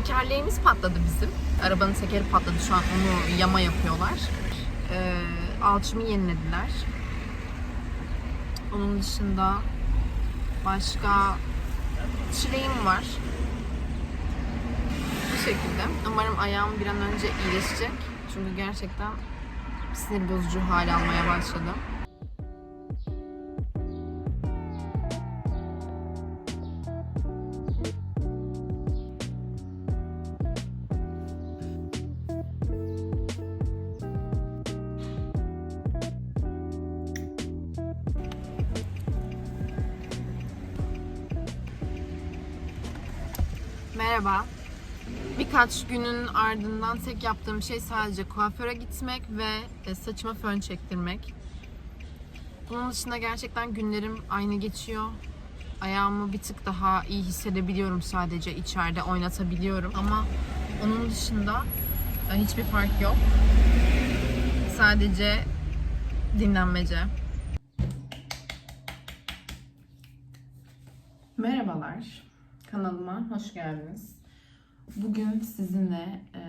tekerleğimiz patladı bizim. Arabanın tekeri patladı şu an onu yama yapıyorlar. Ee, alçımı yenilediler. Onun dışında başka çileğim var. Bu şekilde. Umarım ayağım bir an önce iyileşecek. Çünkü gerçekten sinir bozucu hal almaya başladı. Merhaba. Birkaç günün ardından tek yaptığım şey sadece kuaföre gitmek ve e, saçıma fön çektirmek. Bunun dışında gerçekten günlerim aynı geçiyor. Ayağımı bir tık daha iyi hissedebiliyorum sadece içeride oynatabiliyorum ama onun dışında e, hiçbir fark yok. Sadece dinlenmece. Merhabalar. Kanalıma hoş geldiniz. Bugün sizinle eee,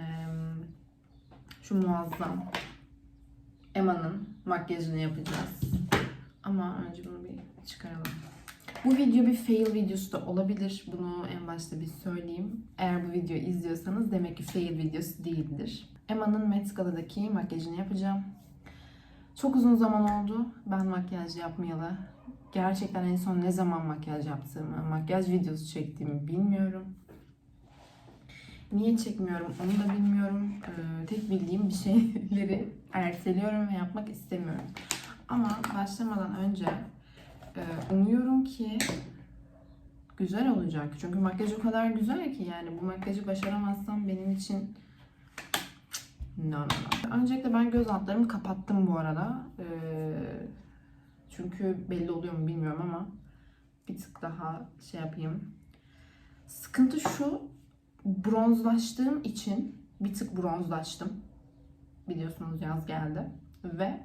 şu muazzam Emma'nın makyajını yapacağız. Ama önce bunu bir çıkaralım. Bu video bir fail videosu da olabilir. Bunu en başta bir söyleyeyim. Eğer bu videoyu izliyorsanız demek ki fail videosu değildir. Emma'nın Met Gala'daki makyajını yapacağım. Çok uzun zaman oldu ben makyaj yapmayalı. Gerçekten en son ne zaman makyaj yaptığımı, makyaj videosu çektiğimi bilmiyorum. Niye çekmiyorum onu da bilmiyorum. Ee, tek bildiğim bir şeyleri erteliyorum ve yapmak istemiyorum. Ama başlamadan önce e, umuyorum ki güzel olacak. Çünkü makyaj o kadar güzel ki yani bu makyajı başaramazsam benim için no no no. Öncelikle ben göz altlarımı kapattım bu arada. Ee, çünkü belli oluyor mu bilmiyorum ama bir tık daha şey yapayım. Sıkıntı şu, bronzlaştığım için bir tık bronzlaştım. Biliyorsunuz yaz geldi ve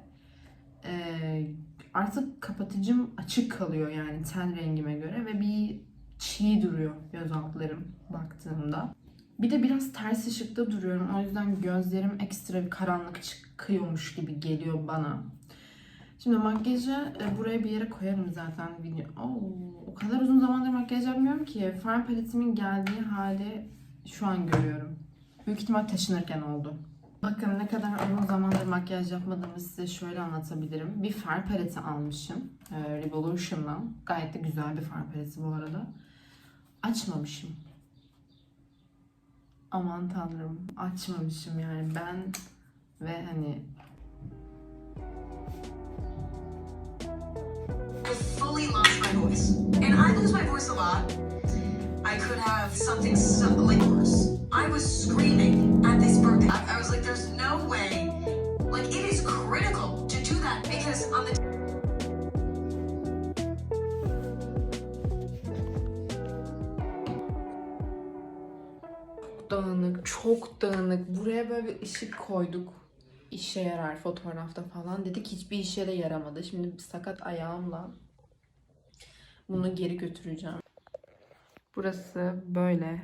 e, artık kapatıcım açık kalıyor yani ten rengime göre ve bir çiğ duruyor göz altlarım baktığımda. Bir de biraz ters ışıkta duruyorum. O yüzden gözlerim ekstra bir karanlık çıkıyormuş gibi geliyor bana. Şimdi makyajı e, buraya bir yere koyarım zaten. Oo, o kadar uzun zamandır makyaj yapmıyorum ki. Far paletimin geldiği hali şu an görüyorum. Büyük ihtimal taşınırken oldu. Bakın ne kadar uzun zamandır makyaj yapmadığımı size şöyle anlatabilirim. Bir far paleti almışım. E, Revolution'dan. Gayet de güzel bir far paleti bu arada. Açmamışım. Aman tanrım açmamışım yani ben ve hani fully lost my voice. And I lose my voice a lot. I could have something so, like worse. I was screaming at this birthday. I, I was like, there's dağınık, çok dağınık. Buraya böyle bir ışık koyduk. İşe yarar fotoğrafta falan dedik. Hiçbir işe de yaramadı. Şimdi bir sakat ayağımla bunu geri götüreceğim. Burası böyle.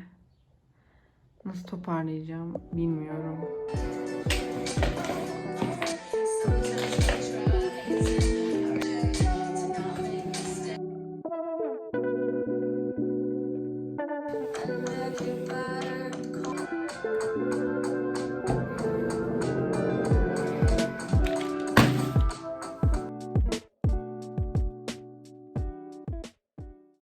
Nasıl toparlayacağım bilmiyorum.